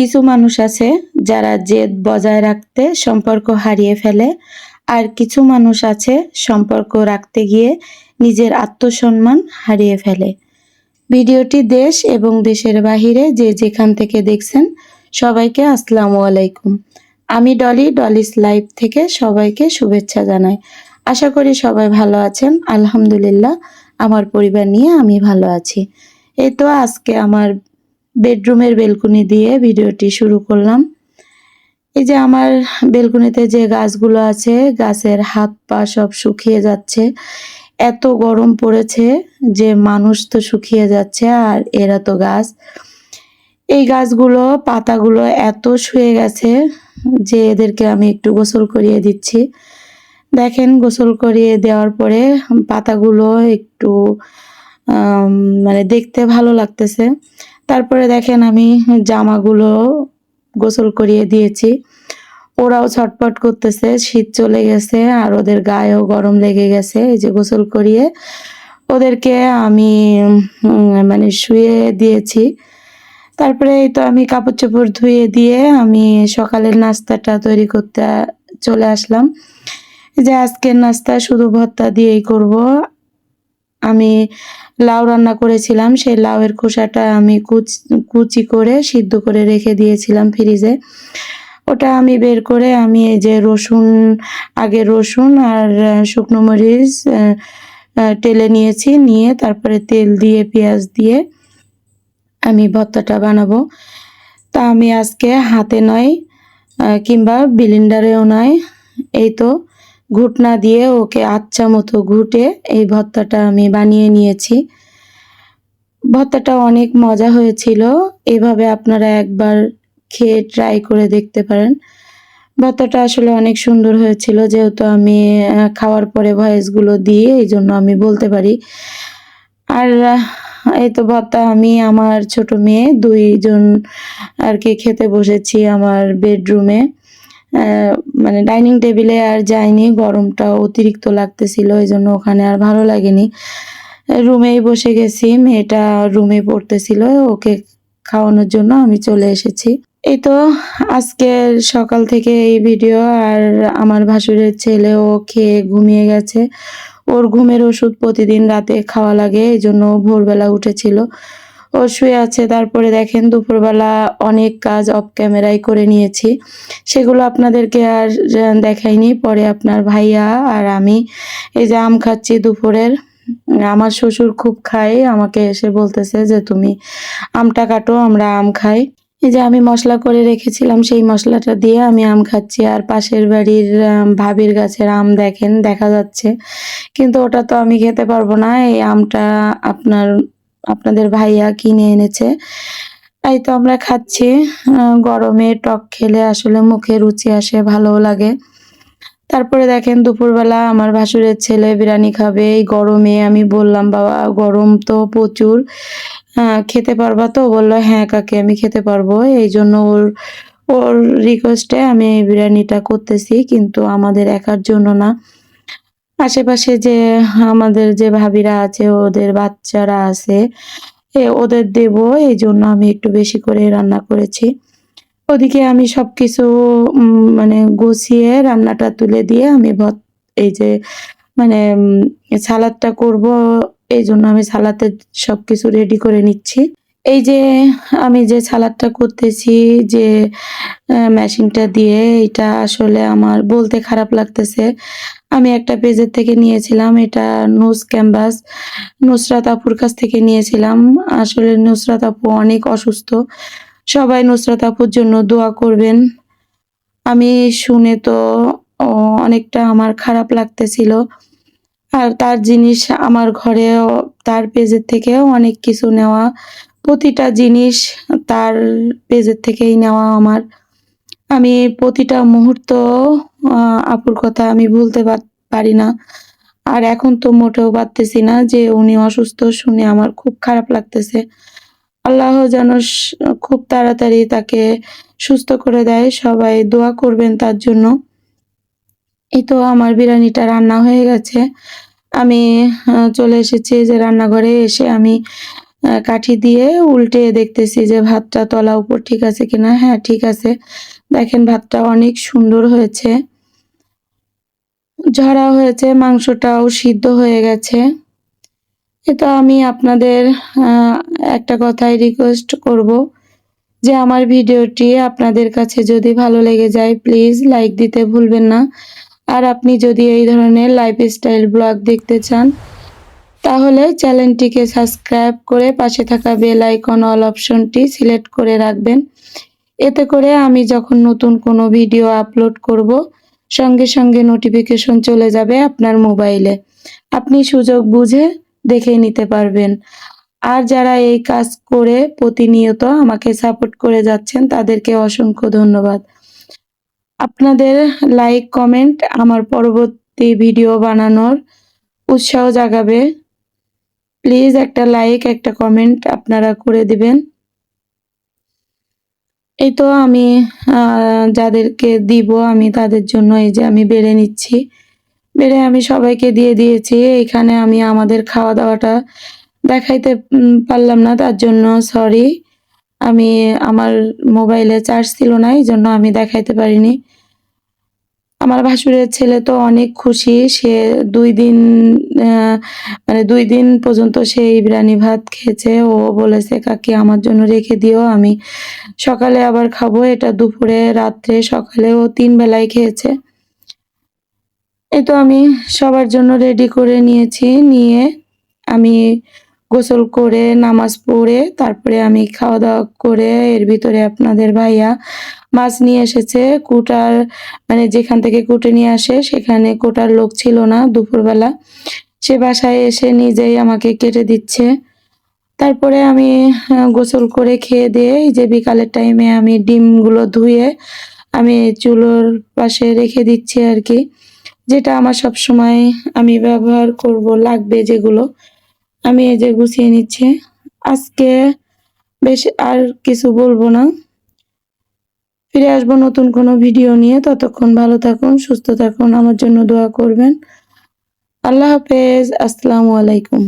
কিছু মানুষ আছে যারা জেদ বজায় রাখতে সম্পর্ক হারিয়ে ফেলে, আর কিছু মানুষ আছে সম্পর্ক রাখতে গিয়ে নিজের আত্মসম্মান হারিয়ে ফেলে। ভিডিওটি দেশ এবং দেশের বাহিরে যে যেখান থেকে দেখছেন, সবাইকে আসসালামু আলাইকুম। আমি ডলি, ডলিস লাইভ থেকে সবাইকে শুভেচ্ছা জানাই। আশা করি সবাই ভালো আছেন। আলহামদুলিল্লাহ, আমার পরিবার নিয়ে আমি ভালো আছি। এই তো আজকে আমার বেডরুমের বেলকুনি দিয়ে ভিডিওটি শুরু করলাম। এই যে আমার বেলকুনিতে যে গাছগুলো আছে, গাছের হাত পা সব শুকিয়ে যাচ্ছে। এত গরম পড়েছে যে মানুষ তো শুকিয়ে যাচ্ছে, আর এরা তো গাছ। এই গাছগুলো, পাতাগুলো এত শুয়ে গেছে যে এদেরকে আমি একটু গোসল করিয়ে দিচ্ছি। দেখেন, গোসল করিয়ে দেওয়ার পরে পাতাগুলো একটু মানে দেখতে ভালো লাগতেছে। তারপরে দেখেন আমি জামাগুলো গোসল করিয়ে দিয়েছি। ওরাও ছটপট করতেছে, শীত চলে গেছে আর ওদের গায়েও গরম লেগে গেছে, এই যে গোসল করিয়ে। ওদেরকে আমি মানে শুয়ে দিয়েছি। তারপরে এই তো আমি কাপড় চোপড় ধুয়ে দিয়ে আমি সকালের নাস্তাটা তৈরি করতে চলে আসলাম। যে আজকের নাস্তা শুধু ভর্তা দিয়েই করব। আমি লাউ রান্না করেছিলাম, সেই লাউয়ের খোসাটা আমি কুচ, কুচি করে সিদ্ধ করে রেখে দিয়েছিলাম ফ্রিজে। ওটা আমি বের করে আমি এই যে রসুন, আগে রসুন আর শুকনো মরিচ টেলে নিয়েছি, নিয়ে তারপরে তেল দিয়ে, পেঁয়াজ দিয়ে আমি ভর্তাটা বানাবো। তা আমি আজকে হাতে নয় কিংবা বিলিন্ডারেও নয়, এই তো। ঘুটনা দিয়ে ওকে আচ্ছা মতো ঘুটে এই ভর্তাটা আমি বানিয়ে নিয়েছি। ভর্তাটা অনেক মজা হয়েছিল। এভাবে আপনারা একবার খেয়ে ট্রাই করে দেখতে পারেন। ভর্তাটা আসলে অনেক সুন্দর হয়েছিল, যেহেতু আমি খাওয়ার পরে ভয়েসগুলো দিয়ে এই জন্য আমি বলতে পারি। আর এই তো ভর্তা আমি আমার ছোট মেয়ে, দুইজন আর কি খেতে বসেছি আমার বেডরুমে মানে ডাইনিং টেবিলে আর যাইনি গরমটা অতিরিক্ত লাগতেছিল এই জন্য ওখানে আর ভালো লাগেনি। রুমেই বসে গেছি, মেয়েটা রুমে পড়তেছিল, ওকে খাওয়ানোর জন্য আমি চলে এসেছি। এই তো আজকের সকাল থেকে এই ভিডিও, আর আমার ভাসুরের ছেলেও খেয়ে ঘুমিয়ে গেছে। ওর ঘুমের ওষুধ প্রতিদিন রাতে খাওয়া লাগে এই জন্য ভোরবেলা উঠেছিল। শুয়ে আছে। তারপরে দেখেন দুপুরবেলা অনেক কাজ অফ ক্যামেরায় করে নিয়েছি। সেগুলো আপনাদেরকে আর দেখাইনি। পরে আপনার ভাইয়া আর আমি এই যে আম খাচ্ছি দুপুরের। আমার শ্বশুর খুব খায়। আমাকে এসে বলতেছে যে, তুমি আমটা কাটো, আমরা আম খাই। এই যে আমি মশলা করে রেখেছিলাম, সেই মশলাটা দিয়ে আমি আম খাচ্ছি। আর পাশের বাড়ির ভাবির গাছের আম দেখেন, দেখা যাচ্ছে। কিন্তু ওটা তো আমি খেতে পারব না। এই আমটা আপনার আপনাদের ভাইয়া কিনে এনেছে। তাই তো আমরা খাচ্ছি। গরমে টক খেলে আসলে মুখে রুচি আসে, ভালোও লাগে। তারপরে দেখেন দুপুরবেলা আমার ভাসুরের ছেলে বিরিয়ানি খাবে। এই গরমে আমি বললাম, বাবা, গরম তো প্রচুর। খেতে পারবা তো? বলল হ্যাঁ কাকে, আমি খেতে পারব। এই জন্য ওর ওর রিকোয়েস্টে আমি এই বিরিয়ানিটা করতেছি, কিন্তু আমাদের একার জন্য না। আশেপাশে যে আমাদের যে ভাবিরা আছে ওদের বাচ্চারা আছে ওদের দেব এই জন্য আমি একটু বেশি করে রান্না করেছি। ওদিকে আমি সবকিছু উম, মানে গুছিয়ে রান্নাটা তুলে দিয়ে আমি এই যে মানে সালাদটা করব এই জন্য আমি সালাদের সবকিছু রেডি করে নিচ্ছি। এই যে আমি যে সালাদটা করতেছি যে মেশিনটা দিয়ে এটা আসলে আমার বলতে খারাপ লাগতেছে। আমি একটা পেজের থেকে নিয়েছিলাম, এটা নোজ ক্যানভাস। নুসরাত আপুর কাছ থেকে নিয়েছিলাম। আসলে নুসরাত আপু অনেক অসুস্থ। সবাই নুসরাত আপুর জন্য দোয়া করবেন। আমি শুনে তো অনেকটা আমার খারাপ লাগতেছিল। আর তার জিনিস আমার ঘরেও, তার পেজের থেকেও অনেক কিছু নেওয়া। প্রতিটা জিনিস তার পেজের থেকেই নেওয়া আমার। আমি প্রতিটা মুহূর্ত আপুর কথা আমি ভুলতে পার- না। আর এখন তো মোটেও পারতেছি না যে উনি অসুস্থ শুনে আমার খুব খারাপ লাগতেছে। আল্লাহ যেন খুব তাড়াতাড়ি তাকে সুস্থ করে দেয়। সবাই দোয়া করবেন তার জন্য। এই তো আমার বিরিয়ানিটা রান্না হয়ে গেছে। আমি চলে এসেছি যে রান্নাঘরে এসে আমি কাঠি দিয়ে উল্টে দেখতেছি যে ভাতটা তলা উপর ঠিক আছে কিনা। হ্যাঁ ঠিক আছে। দেখেন, ভাতটা অনেক সুন্দর হয়েছে। ঝরা হয়েছে, মাংসটাও সিদ্ধ হয়ে গেছে। এটা আমি আপনাদের একটা কথাই রিকোয়েস্ট করব যে আমার ভিডিওটি আপনাদের কাছে যদি ভালো লেগে যায় প্লিজ লাইক দিতে ভুলবেন না। আর আপনি যদি এই ধরনের লাইফস্টাইল ব্লগ দেখতে চান, তাহলে চ্যানেলটিকে সাবস্ক্রাইব করে পাশে থাকা বেল আইকন অল অপশনটি সিলেক্ট করে রাখবেন। এতে করে আমি যখন নতুন কোনো ভিডিও আপলোড করব, সঙ্গে সঙ্গে নোটিফিকেশন চলে যাবে আপনার মোবাইলে আপনি সুযোগ বুঝে দেখে নিতে পারবেন। আর যারা এই কাজ করে প্রতিনিয়ত আমাকে সাপোর্ট করে যাচ্ছেন, তাদেরকে অসংখ্য ধন্যবাদ। আপনাদের লাইক কমেন্ট আমার পরবর্তী ভিডিও বানানোর উৎসাহ জাগাবে। প্লিজ একটা লাইক একটা কমেন্ট আপনারা করে দিবেন। এই তো আমি যাদেরকে দিব আমি তাদের জন্য এই যে আমি বেড়ে নিচ্ছি। বেড়ে আমি সবাইকে দিয়ে দিয়েছি। এখানে আমি আমাদের খাওয়া দাওয়াটা দেখাইতে পারলাম না, তার জন্য সরি আমি, আমার মোবাইলে চার্জ ছিল না এই জন্য আমি দেখাইতে পারিনি। আমার ভাসুরের ছেলে তো অনেক খুশি। সে দুই দিন মানে দুই দিন পর্যন্ত সে ইব্রানি ভাত খেয়েছে। ও বলেছে, কাকি, আমার জন্য রেখে দিও, আমি সকালে আবার খাব। এটা দুপুরে, রাত্রে, সকালে ও তিন বেলায় খেয়েছে। এই তো আমি সবার জন্য রেডি করে নিয়েছি। নিয়ে আমি গোসল করে, নামাজ পড়ে, তারপরে আমি খাওয়া দাওয়া করে, এর ভিতরে আপনাদের ভাইয়া মাছ নিয়ে এসেছে, কুটার মানে যেখান থেকে কুটে নিয়ে আসে, সেখানে কোটার লোক ছিল না দুপুরবেলা। সে বাসায় এসে নিজেই আমাকে কেটে দিচ্ছে। তারপরে আমি গোসল করে খেয়ে দিয়ে যে বিকালের টাইমে আমি ডিমগুলো ধুয়ে আমি চুলোর পাশে রেখে দিচ্ছি আর কি। যেটা আমার সব সময় আমি ব্যবহার করব, লাগবে যেগুলো। আমি এই যে গুছিয়ে নিচ্ছি। আজকে বেশ আর কিছু বলব না। ফিরে আসব নতুন কোনো ভিডিও নিয়ে। ততক্ষণ ভালো থাকুন, সুস্থ থাকুন, আমার জন্য দোয়া করবেন। আল্লাহ হাফেজ, আসসালামু আলাইকুম।